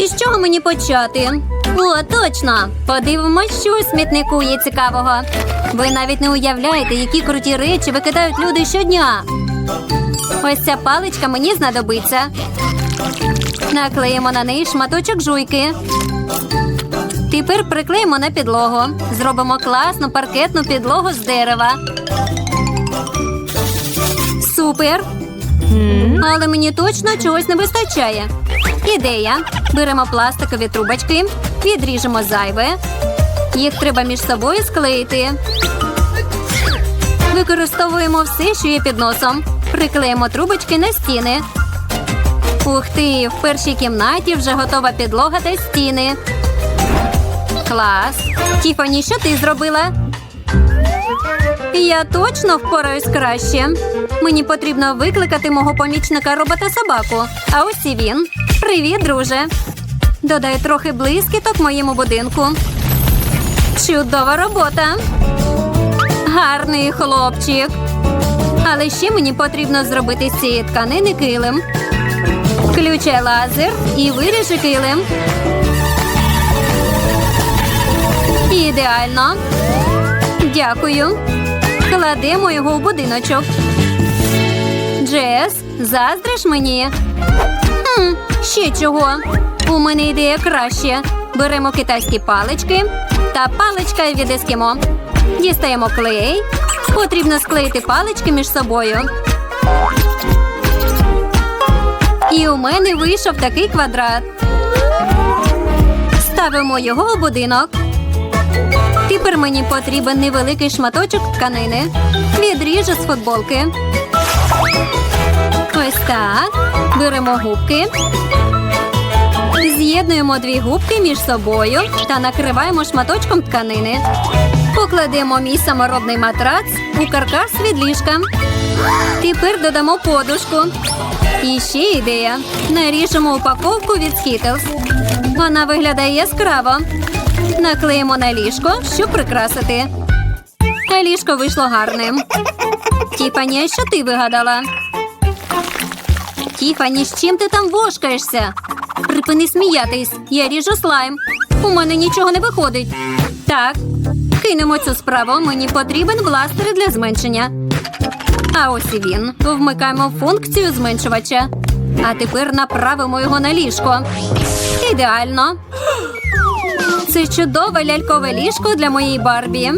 І з чого мені почати? О, точно! Подивимось, що у смітнику є цікавого. Ви навіть не уявляєте, які круті речі викидають люди щодня. Ось ця паличка мені знадобиться. Наклеїмо на неї шматочок жуйки. Тепер приклеїмо на підлогу. Зробимо класну паркетну підлогу з дерева. Супер! Але мені точно чогось не вистачає. Ідея. Беремо пластикові трубочки, відріжемо зайве. Їх треба між собою склеїти. Використовуємо все, що є під носом. Приклеїмо трубочки на стіни. Ух ти! В першій кімнаті вже готова підлога та стіни. Клас. Тіфані, що ти зробила? Я точно впораюсь краще. Мені потрібно викликати мого помічника робота собаку. А ось і він. Привіт, друже. Додай трохи блискіток моєму будинку. Чудова робота. Гарний хлопчик. Але ще мені потрібно зробити з цієї тканини килим. Включай лазер і виріжи килим. Ідеально. Дякую. Кладемо його в будиночок. Джес, заздриш мені? Хм, ще чого. У мене ідея краще. Беремо китайські палички та паличка від ескімо. Дістаємо клей. Потрібно склеїти палички між собою. І у мене вийшов такий квадрат. Ставимо його у будинок. Тепер мені потрібен невеликий шматочок тканини. Відріжу з футболки. Ось так. Беремо губки. З'єднуємо дві губки між собою та накриваємо шматочком тканини. Покладемо мій саморобний матрац у каркас від ліжка. Тепер додамо подушку. І ще ідея. Наріжемо упаковку від Skittles. Вона виглядає яскраво. Наклеїмо на ліжко, щоб прикрасити. А ліжко вийшло гарним. Тіфані, що ти вигадала? Тіфані, з чим ти там вошкаєшся? Припини сміятись, я ріжу слайм. У мене нічого не виходить. Так, кинемо цю справу. Мені потрібен бластер для зменшення. А ось і він. Вмикаємо функцію зменшувача. А тепер направимо його на ліжко. Ідеально. Це чудове лялькове ліжко для моєї Барбі.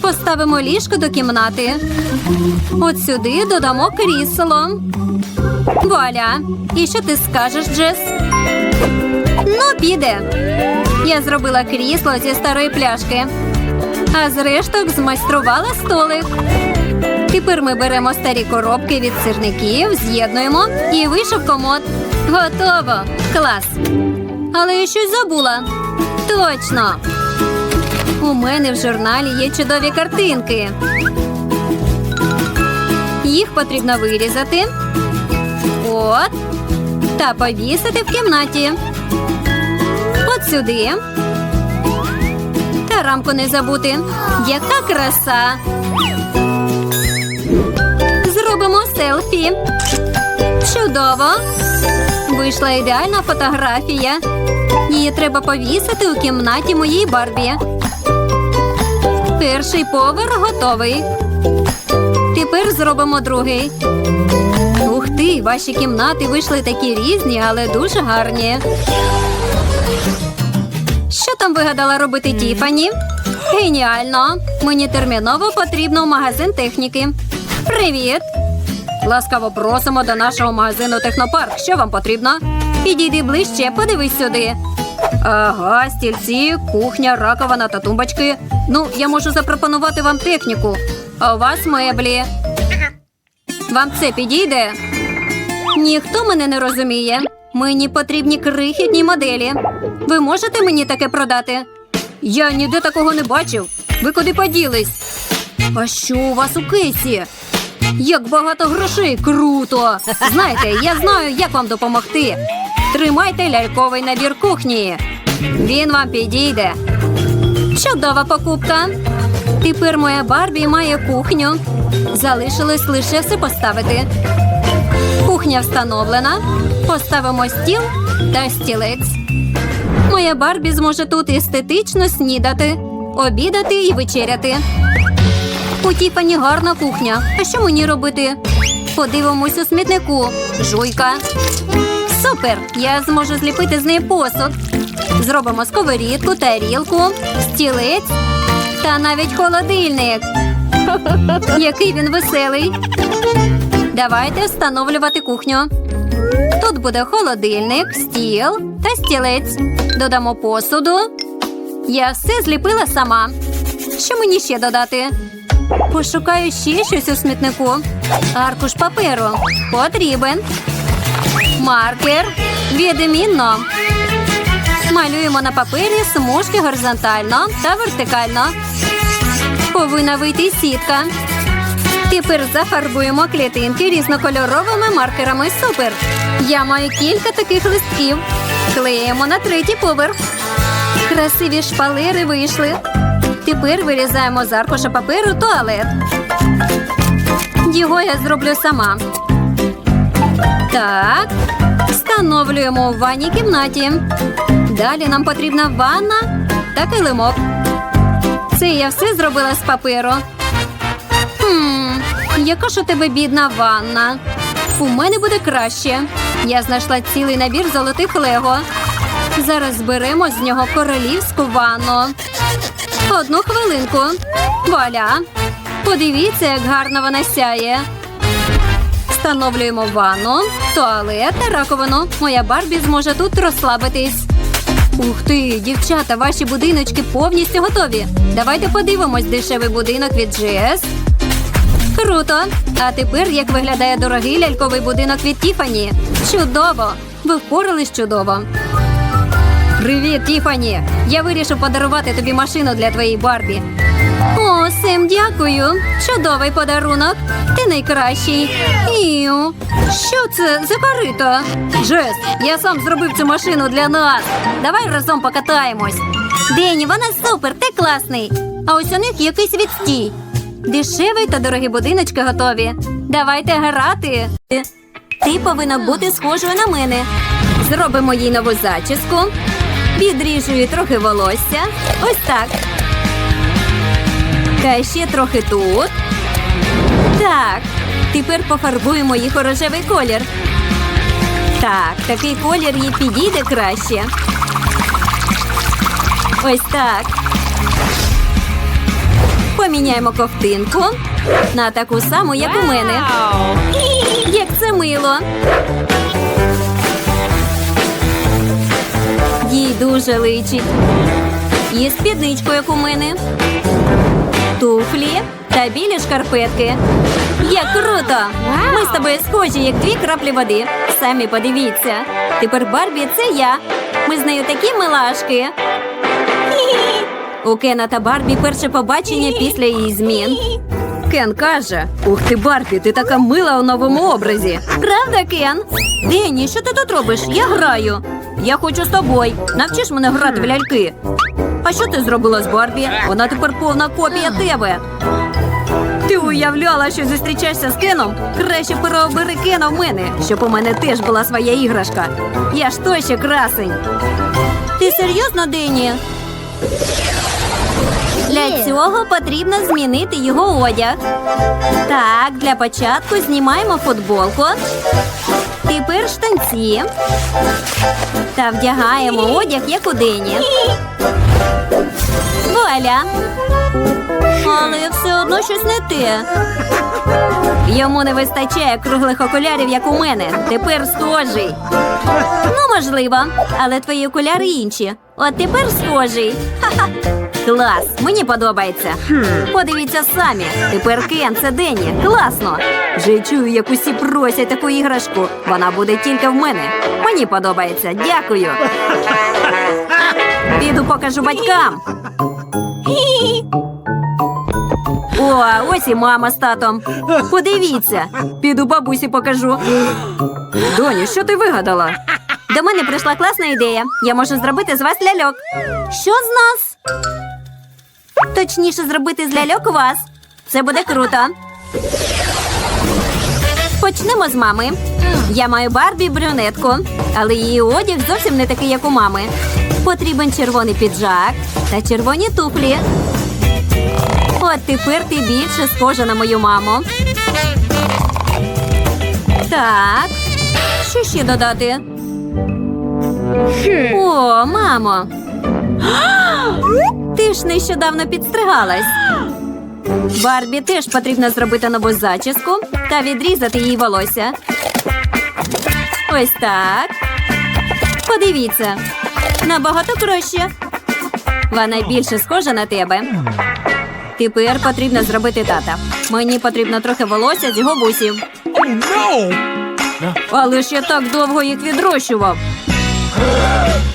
Поставимо ліжко до кімнати. От сюди додамо крісло. Вуаля. І що ти скажеш, Джес? Ну, піде. Я зробила крісло зі старої пляшки. А з решток змайструвала столик. Тепер ми беремо старі коробки від сирників, з'єднуємо і вийшов комод. Готово! Клас! Але я щось забула. Точно. У мене в журналі є чудові картинки. Їх потрібно вирізати. От. Та повісити в кімнаті. От сюди. Та рамку не забути. Яка краса. Зробимо селфі. Чудово. Вийшла ідеальна фотографія. Її треба повісити у кімнаті моєї Барбі. Перший поверх готовий. Тепер зробимо другий. Ух ти, ваші кімнати вийшли такі різні, але дуже гарні. Що там вигадала робити Тіфані? Геніально! Мені терміново потрібно в магазин техніки. Привіт! Ласкаво просимо до нашого магазину Технопарк. Що вам потрібно? Підійди ближче, подивись сюди. Ага, стільці, кухня, раковина та тумбочки. Ну, я можу запропонувати вам техніку. А у вас меблі. Вам це підійде? Ніхто мене не розуміє. Мені потрібні крихітні моделі. Ви можете мені таке продати? Я ніде такого не бачив. Ви куди поділись? А що у вас у кейсі? Як багато грошей, круто! Знаєте, я знаю, як вам допомогти. Тримайте ляльковий набір кухні. Він вам підійде. Чудова покупка. Тепер моя Барбі має кухню. Залишилось лише все поставити. Кухня встановлена. Поставимо стіл та стілець. Моя Барбі зможе тут естетично снідати, обідати і вечеряти. У Тіфані гарна кухня. А що мені робити? Подивимось у смітнику. Жуйка. Супер! Я зможу зліпити з неї посуд. Зробимо сковорідку, тарілку, стілець та навіть холодильник. Який він веселий. Давайте встановлювати кухню. Тут буде холодильник, стіл та стілець. Додамо посуду. Я все зліпила сама. Що мені ще додати? Пошукаю ще щось у смітнику. Аркуш паперу. Потрібен. Маркер. Відмінно. Малюємо на папері смужки горизонтально та вертикально. Повинна вийти сітка. Тепер зафарбуємо клітинки різнокольоровими маркерами. Супер! Я маю кілька таких листків. Клеїмо на третій поверх. Красиві шпалери вийшли. Тепер вирізаємо з аркуша паперу туалет. Його я зроблю сама. Так. Встановлюємо у ванній кімнаті. Далі нам потрібна ванна та килимок. Це я все зробила з паперу. Хм, яка ж у тебе бідна ванна? У мене буде краще. Я знайшла цілий набір золотих лего. Зараз зберемо з нього королівську ванну. Одну хвилинку. Вуаля. Подивіться, як гарно вона сяє. Встановлюємо ванну, туалет та раковину. Моя Барбі зможе тут розслабитись. Ух ти, дівчата, ваші будиночки повністю готові. Давайте подивимось дешевий будинок від GS. Круто! А тепер як виглядає дорогий ляльковий будинок від Тіфані? Чудово! Ви впорались чудово. Привіт, Тіфані! Я вирішив подарувати тобі машину для твоєї Барбі. О, Сем, дякую. Чудовий подарунок. Ти найкращий. Іу. Що це за корито? Джес, я сам зробив цю машину для нас. Давай разом покатаємось. Дені, вона супер, ти класний. А ось у них якийсь відстій. Дешевий та дорогі будиночки готові. Давайте грати. Ти повинна бути схожою на мене. Зробимо їй нову зачіску. Відріжу їй трохи волосся. Ось так. Та ще трохи тут. Так. Тепер пофарбуємо їх у рожевий колір. Так, такий колір їй підійде краще. Ось так. Поміняємо ковтинку на таку саму, як у мене. Як це мило. Їй дуже личить. І спідничку, як у мене. Туфлі та білі шкарпетки. Як круто! Ми з тобою схожі, як дві краплі води. Самі подивіться. Тепер Барбі це я. Ми з нею такі милашки. У Кена та Барбі перше побачення після її змін. Кен каже: Ух ти, Барбі, ти така мила у новому образі. Правда, Кен? Дені, що ти тут робиш? Я граю. Я хочу з тобою. Навчиш мене грати в ляльки. А що ти зробила з Барбі? Вона тепер повна копія тебе. Ти уявляла, що зустрічаєшся з Кеном? Краще переобери Кена в мене, щоб у мене теж була своя іграшка. Я ж той ще красень. Ти серйозно, Дені? Цього потрібно змінити його одяг. Так, для початку знімаємо футболку. Тепер штанці. Та вдягаємо одяг, як у Дені. Вуаля. Але все одно щось не те. Йому не вистачає круглих окулярів, як у мене. Тепер схожий. Ну, можливо, але твої окуляри інші. От тепер схожий. Ха-ха. Клас, мені подобається. Подивіться самі. Тепер Кен це Денні. Класно. Вже чую, як усі просять таку іграшку. Вона буде тільки в мене. Мені подобається. Дякую. Піду покажу батькам. О, ось і мама з татом. Подивіться. Піду бабусі покажу. Доню, що ти вигадала? До мене прийшла класна ідея. Я можу зробити з вас ляльок. Що з нас? Точніше, зробити з ляльок вас. Це буде круто. Почнемо з мами. Я маю Барбі брюнетку, але її одяг зовсім не такий, як у мами. Потрібен червоний піджак та червоні туфлі. От тепер ти більше схожа на мою маму. Так. Що ще додати? О, мамо. Ти ж нещодавно підстригалась. Барбі теж потрібно зробити нову зачіску та відрізати їй волосся. Ось так. Подивіться. Набагато краще. Вона більше схожа на тебе. Тепер потрібно зробити тата. Мені потрібно трохи волосся з його вусів. Але ж я так довго їх відрощував.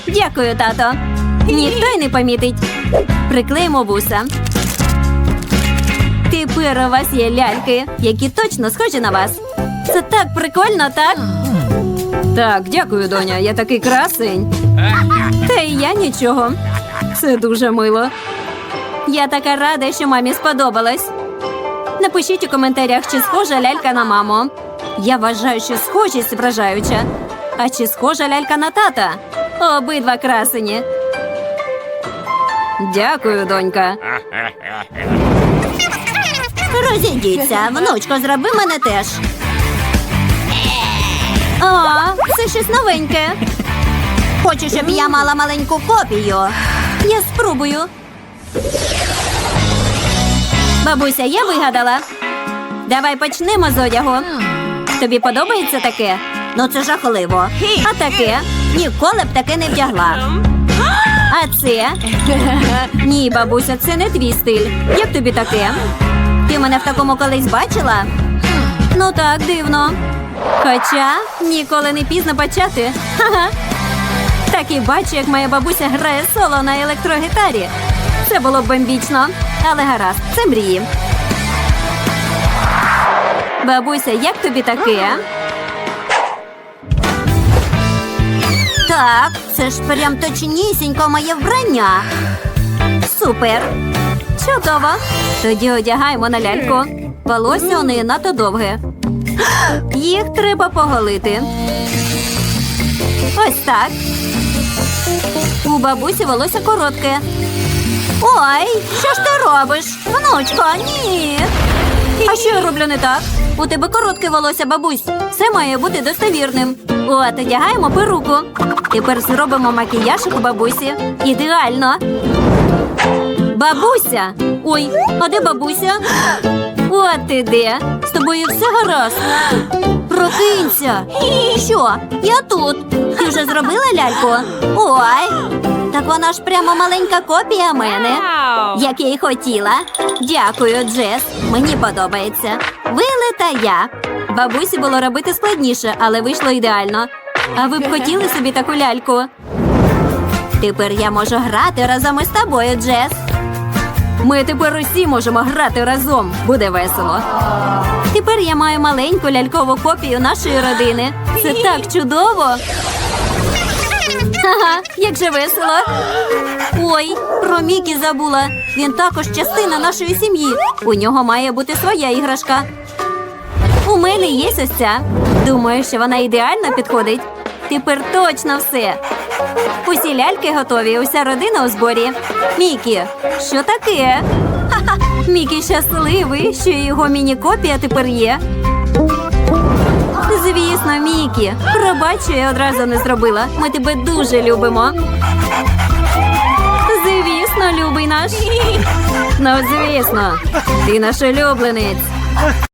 Дякую, тато. Ніхто й не помітить. Приклеїмо вуса. Тепер у вас є ляльки, які точно схожі на вас. Це так прикольно, так? Так, дякую, доня. Я такий красень. Та і я нічого. Це дуже мило. Я така рада, що мамі сподобалось. Напишіть у коментарях, чи схожа лялька на маму. Я вважаю, що схожість вражаюча. А чи схожа лялька на тата? Обидва красені. Дякую, донька. Розійдіться, внучко, зроби мене теж. О, це щось новеньке. Хочу, щоб я мала маленьку копію. Я спробую. Бабуся, я вигадала. Давай почнемо з одягу. Тобі подобається таке? Ну це жахливо. А таке? Ніколи б таке не вдягла. А це? Ні, бабуся, це не твій стиль. Як тобі таке? Ти мене в такому колись бачила? Ну так, дивно. Хоча ніколи не пізно почати. Так і бачу, як моя бабуся грає соло на електрогітарі. Це було б бомбічно, але гаразд, це мрії. Бабуся, як тобі таке? Так, це ж прям точнісінько моє вбрання. Супер. Чудово. Тоді одягаємо на ляльку. Волосся у надто довге. Їх треба поголити. Ось так. У бабусі волосся коротке. Ой, що ж ти робиш? Внучко, ні. А що я роблю не так? У тебе коротке волосся, бабусь. Все має бути достовірним. От, одягаємо перуку. Тепер зробимо макіяж у бабусі. Ідеально. Бабуся. Ой, а де бабуся? От ти де. З тобою все гаразд. Прокинься. Що? Я тут. Ти вже зробила ляльку? Ой. Так вона ж прямо маленька копія мене. Як я й хотіла. Дякую, Джес. Мені подобається. Вилета я. Бабусі було робити складніше, але вийшло ідеально. А ви б хотіли собі таку ляльку? Тепер я можу грати разом із тобою, Джес. Ми тепер усі можемо грати разом. Буде весело. Тепер я маю маленьку лялькову копію нашої родини. Це так чудово. Ага, як же весело. Ой, про Мікі забула. Він також частина нашої сім'ї. У нього має бути своя іграшка. У мене є ось ця. Думаю, що вона ідеально підходить. Тепер точно все. Усі ляльки готові, уся родина у зборі. Мікі, що таке? Ха-ха, Мікі щасливий, що його міні-копія тепер є. Звісно, Мікі. Пробач, я одразу не зробила. Ми тебе дуже любимо. Звісно, любий наш. Ну, звісно, ти наш улюбленець.